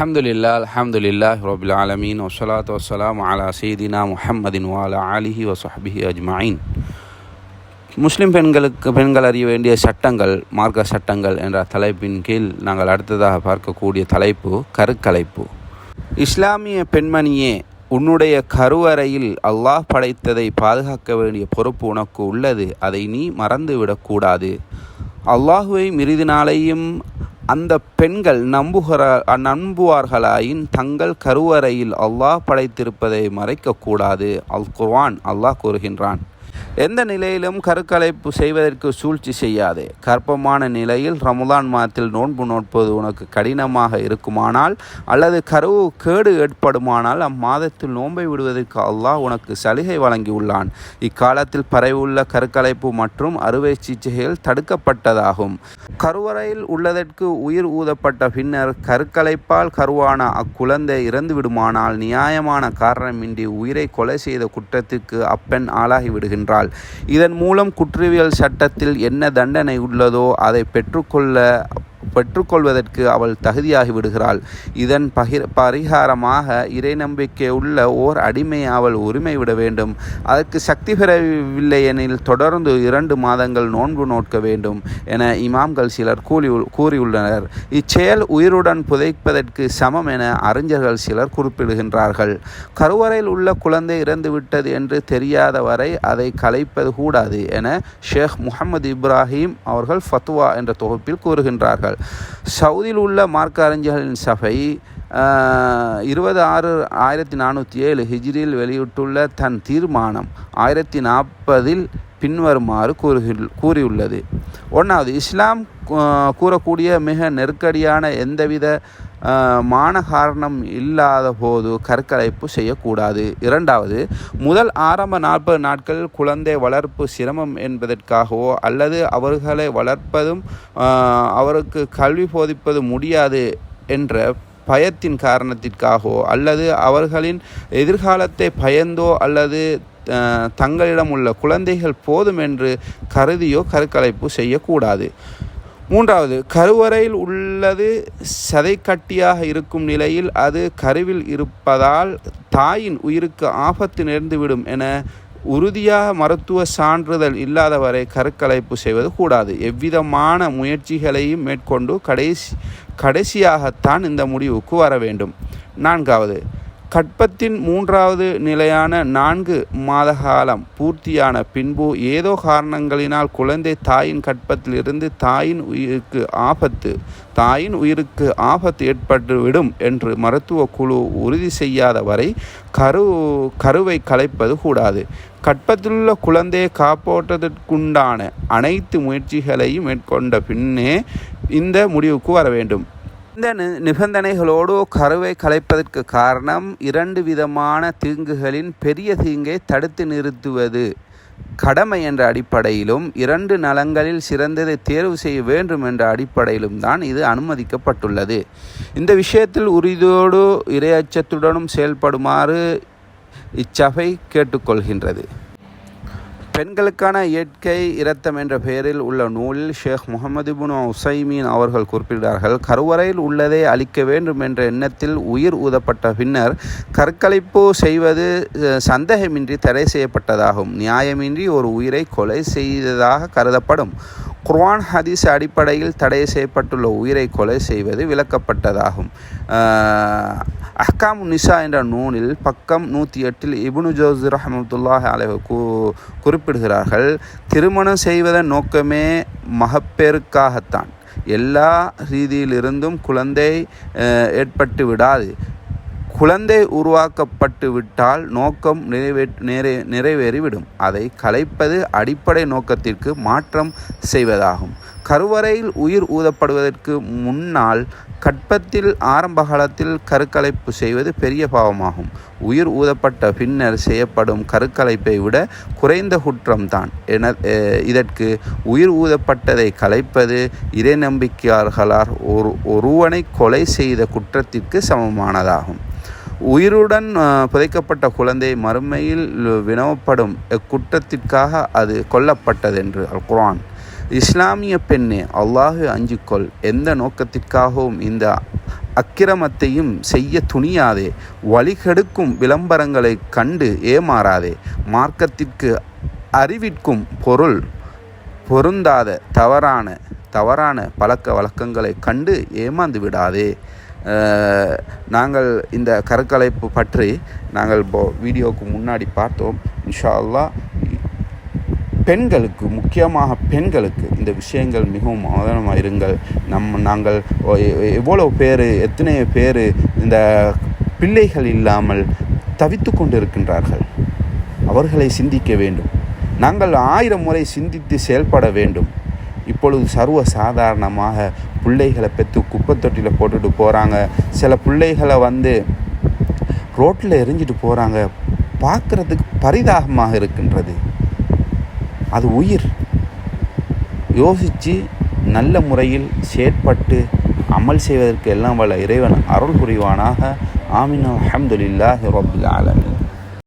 அலமதுல்லா அலமதுல்லா ரபுல் ஆலமீன் வசலாத் வசலாம் அலா சீதினா முஹம்மதின் வாலா அலிஹி வசஹபிஹி அஜ்மாயின் முஸ்லீம் பெண்களுக்கு பெண்கள் அறிய வேண்டிய சட்டங்கள் மார்க்க சட்டங்கள் என்ற தலைப்பின் கீழ் நாங்கள் அடுத்ததாக பார்க்கக்கூடிய தலைப்பு கருக்கலைப்பு. இஸ்லாமிய பெண்மணியே உன்னுடைய கருவறையில் அல்லாஹ் படைத்ததை பாதுகாக்க வேண்டிய பொறுப்பு உனக்கு உள்ளது. அதை நீ மறந்துவிடக்கூடாது. அல்லாஹுவை மிறிது நாளையும் அந்த பெண்கள் நம்புகிற நம்புவார்களாயின் தங்கள் கருவறையில் அல்லாஹ் படைத்திருப்பதை மறைக்கக்கூடாது. அல் குர்வான் அல்லாஹ் கூறுகின்றான். எந்த நிலையிலும் கருக்கலைப்பு செய்வதற்கு சூழ்ச்சி செய்யாதே. கற்பமான நிலையில் ரமலான் மாதத்தில் நோன்பு நோட்பது உனக்கு கடினமாக இருக்குமானால் அல்லது கருவு கேடு ஏற்படுமானால் அம்மாதத்தில் நோன்பை விடுவதற்கு அல்லாஹ் உனக்கு சலுகை வழங்கியுள்ளான். இக்காலத்தில் பரவியுள்ள கருக்கலைப்பு மற்றும் அறுவை சிகிச்சைகள் தடுக்கப்பட்டதாகும். கருவறையில் உள்ளதற்கு உயிர் ஊதப்பட்ட பின்னர் கருக்கலைப்பால் கருவான அக்குழந்தை இறந்து விடுமானால் நியாயமான காரணமின்றி உயிரை கொலை செய்த குற்றத்திற்கு அப்பெண் ஆளாகி விடுகின்றாள் இதன் மூலம் குற்றவியல் சட்டத்தில் என்ன தண்டனை உள்ளதோ அதை பெற்றுக்கொள்ள பெற்றுக்கொள்வதற்கு அவள் தகுதியாகி விடுகிறாள். இதன் பகிர் பரிகாரமாக இறை நம்பிக்கை உள்ள ஓர் அடிமை அவள் உரிமை விட வேண்டும். அதற்கு சக்தி பெறவில்லை எனில் தொடர்ந்து இரண்டு மாதங்கள் நோன்பு நோட்க வேண்டும் என இமாம்கள் சிலர் கூறி கூறியுள்ளனர். இச்செயல் உயிருடன் புதைப்பதற்கு சமம் என அறிஞர்கள் சிலர் குறிப்பிடுகின்றார்கள். கருவறையில் உள்ள குழந்தை இறந்துவிட்டது என்று தெரியாத வரை அதை கலைப்பது கூடாது என ஷேக் முகமது இப்ராஹிம் அவர்கள் ஃபத்வா என்ற தொகுப்பில் கூறுகின்றார்கள். சவுதியில் உள்ள மார்க்க அறிஞர்களின் சபை இருபது ஆறு ஆயிரத்தி நானூற்றி ஏழு ஹிஜ்ரியில் வெளியிட்டுள்ள தன் தீர்மானம் ஆயிரத்தி நாற்பதில் பின்வருமாறு கூறுகி கூறியுள்ளது. ஒன்றாவது இஸ்லாம் கூறக்கூடிய மிக நெருக்கடியான எந்தவித மானகாரணம் இல்லாத போது கற்கலைப்பு செய்யக்கூடாது. இரண்டாவது முதல் ஆரம்ப நாற்பது நாட்கள் குழந்தை வளர்ப்பு சிரமம் என்பதற்காகவோ அல்லது அவர்களை வளர்ப்பதும் அவருக்கு கல்வி போதிப்பது முடியாது என்ற பயத்தின் காரணத்திற்காகவோ அல்லது அவர்களின் எதிர்காலத்தை பயந்தோ அல்லது தங்களிடம் உள்ள குழந்தைகள் போதும் என்று கருதியோ கருக்கலைப்பு செய்யக்கூடாது. மூன்றாவது கருவறையில் உள்ளது சதைக்கட்டியாக இருக்கும் நிலையில் அது கருவில் இருப்பதால் தாயின் உயிருக்கு ஆபத்து நேர்ந்துவிடும் என உறுதியாக மருத்துவ சான்றிதழ் இல்லாதவரை கருக்கலைப்பு செய்வது கூடாது. எவ்விதமான முயற்சிகளையும் மேற்கொண்டு கடைசி கடைசியாகத்தான் இந்த முடிவுக்கு வர வேண்டும். நான்காவது கட்பத்தின் மூன்றாவது நிலையான நான்கு மாத காலம் பூர்த்தியான பின்பு ஏதோ காரணங்களினால் குழந்தை தாயின் கட்பத்திலிருந்து தாயின் உயிருக்கு ஆபத்து தாயின் உயிருக்கு ஆபத்து ஏற்பட்டுவிடும் என்று மருத்துவ குழு உறுதி செய்யாத வரை கரு கருவை கலைப்பது கூடாது. கற்பத்திலுள்ள குழந்தையை காப்பாற்றுவதற்குண்டான அனைத்து முயற்சிகளையும் மேற்கொண்ட பின்னே இந்த முடிவுக்கு வர வேண்டும். இந்த நிபந்தனைகளோடு கருவை கலைப்பதற்கு காரணம் இரண்டு விதமான தீங்குகளின் பெரிய தீங்கை தடுத்து நிறுத்துவது. கடமை என்ற அடிப்படையிலும் இரண்டு நலங்களில் சிறந்ததை தேர்வு செய்ய வேண்டும் என்ற அடிப்படையிலும் தான் இது அனுமதிக்கப்பட்டுள்ளது. இந்த விஷயத்தில் உறுதியோடு இரையச்சத்துடனும் செயல்படுமாறு இச்சபை கேட்டுக்கொள்கின்றது. பெண்களுக்கான இயற்கை இரத்தம் என்ற பெயரில் உள்ள நூலில் ஷேக் முகமது புன் உசைமீன் அவர்கள் குறிப்பிடுகிறார்கள் கருவறையில் உள்ளதை அழிக்க வேண்டும் என்ற எண்ணத்தில் உயிர் ஊதப்பட்ட பின்னர் கற்களிப்பு செய்வது சந்தேகமின்றி தடை செய்யப்பட்டதாகும். நியாயமின்றி ஒரு உயிரை கொலை செய்ததாக கருதப்படும். குர்வான் ஹதீஸ் அடிப்படையில் தடை செய்யப்பட்டுள்ள உயிரை கொலை செய்வது விளக்கப்பட்டதாகும் அஹ்காம் நிசா என்ற நூலில் பக்கம் நூற்றி எட்டில் இபுனு ஜோஸ் ரஹமத்துல்லாஹ் கு கூ குறிப்பிடுகிறார்கள் திருமணம் செய்வதன் நோக்கமே மகப்பேருக்காகத்தான் எல்லா ரீதியிலிருந்தும் குழந்தை ஏற்பட்டு விடாது. குழந்தை உருவாக்கப்பட்டு விட்டால் நோக்கம் நிறைவே நிறை நிறைவேறிவிடும். அதை கலைப்பது அடிப்படை நோக்கத்திற்கு மாற்றம் செய்வதாகும். கருவறையில் உயிர் ஊதப்படுவதற்கு முன்னால் கற்பத்தில் ஆரம்ப காலத்தில் கருக்கலைப்பு செய்வது பெரிய பாவமாகும். உயிர் ஊதப்பட்ட பின்னர் செய்யப்படும் கருக்கலைப்பை விட குறைந்த குற்றம்தான் என இதற்கு உயிர் ஊதப்பட்டதை கலைப்பது இறை நம்பிக்கையாளர்களால் ஒரு ஒருவனை கொலை செய்த குற்றத்திற்கு சமமானதாகும். உயிருடன் புதைக்கப்பட்ட குழந்தை மறுமையில் வினவப்படும் குற்றத்திற்காக அது கொல்லப்பட்டதென்று அல் குரான் இஸ்லாமிய பெண்ணே அல்லாஹு அஞ்சிக்கொள். எந்த நோக்கத்திற்காகவும் இந்த அக்கிரமத்தையும் செய்ய துணியாதே. வழிகெடுக்கும் விளம்பரங்களை கண்டு ஏமாறாதே. மார்க்கத்திற்கு அறிவிற்கும் பொருள் பொருந்தாத தவறான தவறான பழக்க வழக்கங்களை கண்டு ஏமாந்து விடாதே. நாங்கள் இந்த கருக்கலைப்பு பற்றி நாங்கள் இப்போ வீடியோவுக்கு முன்னாடி பார்த்தோம். இன்ஷா அல்லாஹ் பெண்களுக்கு முக்கியமாக பெண்களுக்கு இந்த விஷயங்கள் மிகவும் அவதானமாக இருங்கள். நம் நாங்கள் எவ்வளோ பேர் எத்தனை பேர் இந்த பிள்ளைகள் இல்லாமல் தவித்து கொண்டிருக்கின்றார்கள்? அவர்களை சிந்திக்க வேண்டும். நாங்கள் ஆயிரம் முறை சிந்தித்து செயல்பட வேண்டும். இப்பொழுது சர்வ சாதாரணமாக பிள்ளைகளை பெற்று குப்பைத்தொட்டியில் போட்டுட்டு போகிறாங்க சில பிள்ளைகளை வந்து ரோட்டில் எரிஞ்சிட்டு போகிறாங்க பார்க்குறதுக்கு பரிதாபமாக இருக்கின்றது. அது உயிர். யோசித்து நல்ல முறையில் செயற்பட்டு அமல் செய்வதற்கு எல்லாம் வல்ல இறைவன் அருள் புரிவானாக. ஆமீன். அஹமதுல்லாஹி ரபுல் ஆலமீன்.